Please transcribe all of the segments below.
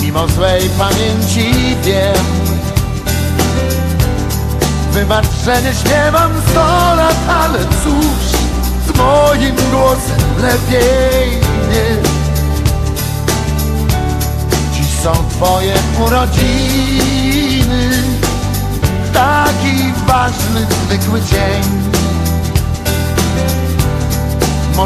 Mimo złej pamięci wiem. Wybacz, że nie śpiewam sto lat, ale cóż Z moim głosem lepiej nie. Dziś są twoje urodziny.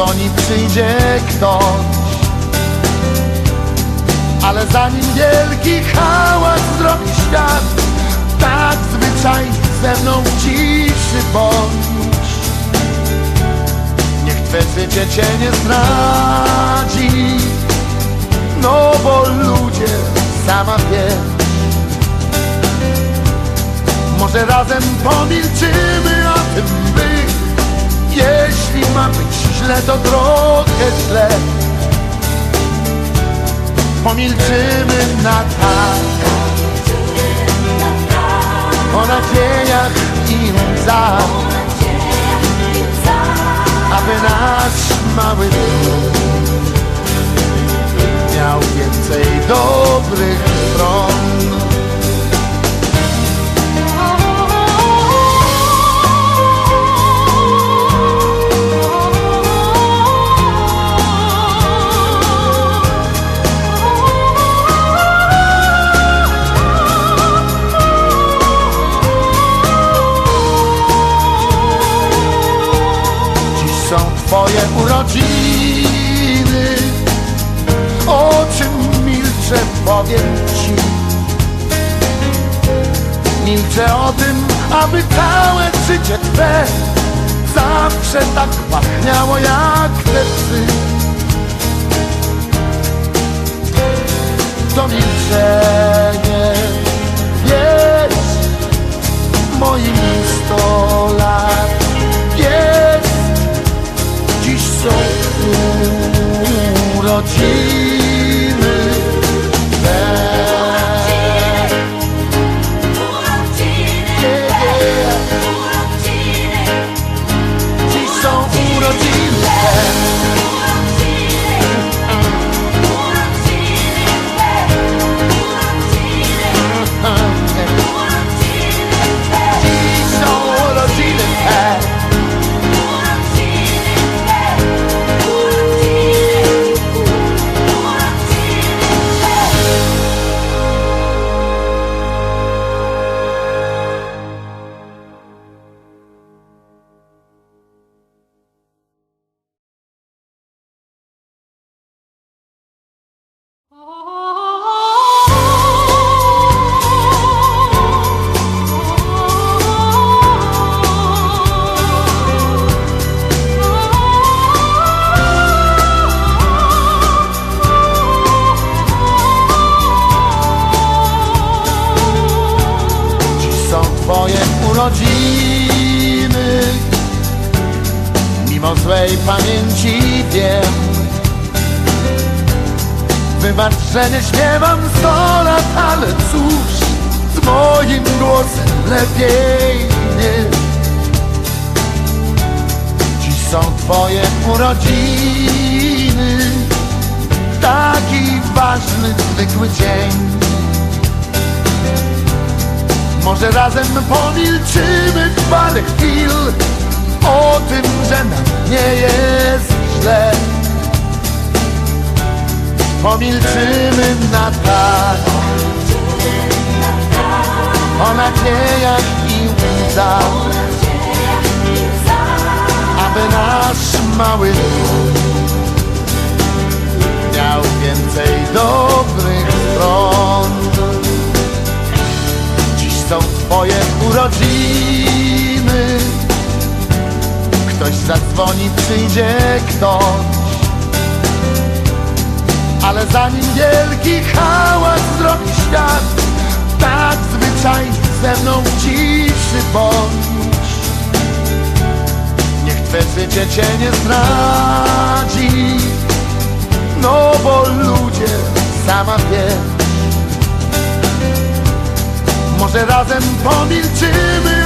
Ktoś zadzwoni, przyjdzie ktoś. Ale zanim wielki hałas zrobi świat Tak zwyczajnie ze mną ciszy bądź. Niech twe życie cię nie zdradzi No bo ludzie, sama wiesz. Może razem pomilczymy o tym Jeśli ma być źle, to trochę źle. Pomilczymy na tak. O nadziejach i łzach Aby nasz mały dom twoje urodziny. O czym milczę powiem ci. Milczę o tym, aby całe życie twe Zawsze tak pachniało jak te psy. To milczenie jest moim sto Mimo złej pamięci wiem. Wybacz, nie śpiewam sto lat, ale cóż Z moim głosem lepiej nie. Dziś są twoje urodziny Taki ważny, zwykły dzień. Może razem pomilczymy parę chwil O tym, że nam nie jest źle. Pomilczymy na tak. O nadziejach i łzach. Aby nasz mały Miał więcej dobrych stron. Dziś są twoje urodziny Ktoś zadzwoni, przyjdzie ktoś. Ale zanim wielki hałas zrobi świat Tak zwyczaj ze mną ciszy bądź. Niech Twe życie Cię nie zdradzi No bo ludzie, sama wiesz. Może razem pomilczymy